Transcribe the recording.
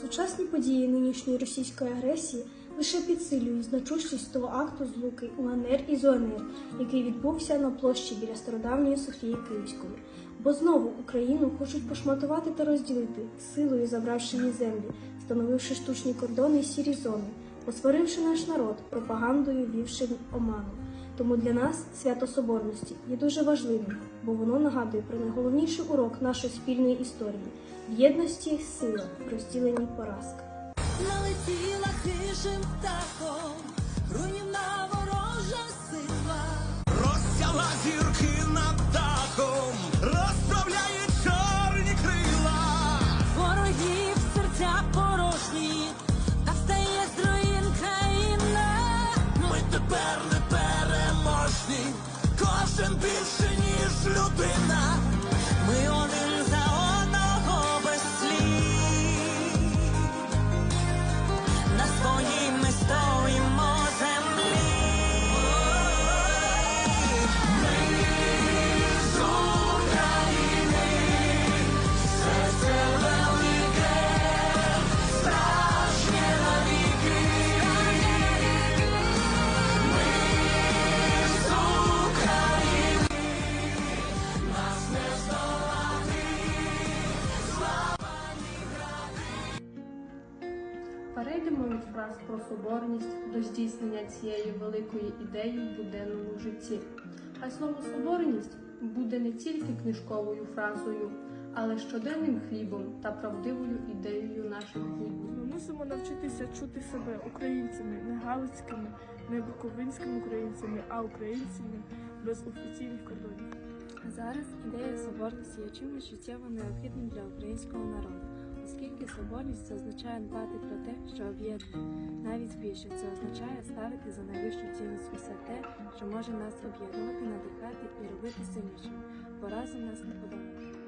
Сучасні події нинішньої російської агресії лише підсилюють значущість того акту злуки УНР і ЗУНР, який відбувся на площі біля стародавньої Софії Київської. Бо знову Україну хочуть пошматувати та розділити, силою забравши її землі, встановивши штучні кордони і сірі зони, посваривши наш народ, пропагандою вівши оману. Тому для нас свято Соборності є дуже важливим, бо воно нагадує про найголовніший урок нашої спільної історії в єдності сила, в розділенні поразка. Налетіла хижим птахом, руйнівна ворожа сила. Розсяла зірки над дахом, розправляє чорні крила. Ворогів серця порожні, та встає з руїн країна. Ми тепер не переможні, кожен більше, ніж Перейдемо від фраз про соборність до здійснення цієї великої ідеї в буденному житті. Хай слово соборність буде не тільки книжковою фразою, але щоденним хлібом та правдивою ідеєю наших буднів. Ми мусимо навчитися чути себе українцями, не галицькими, не буковинськими українцями, а українцями без офіційних кордонів. Зараз ідея соборності є чимось життєво необхідним для українського народу, оскільки соборність це означає дбати про те, що об'єднує. Навіть більше це означає ставити за найвищу цінність усе те, що може нас об'єднувати, надихати і робити сильнішим, бо разом нас не подолати.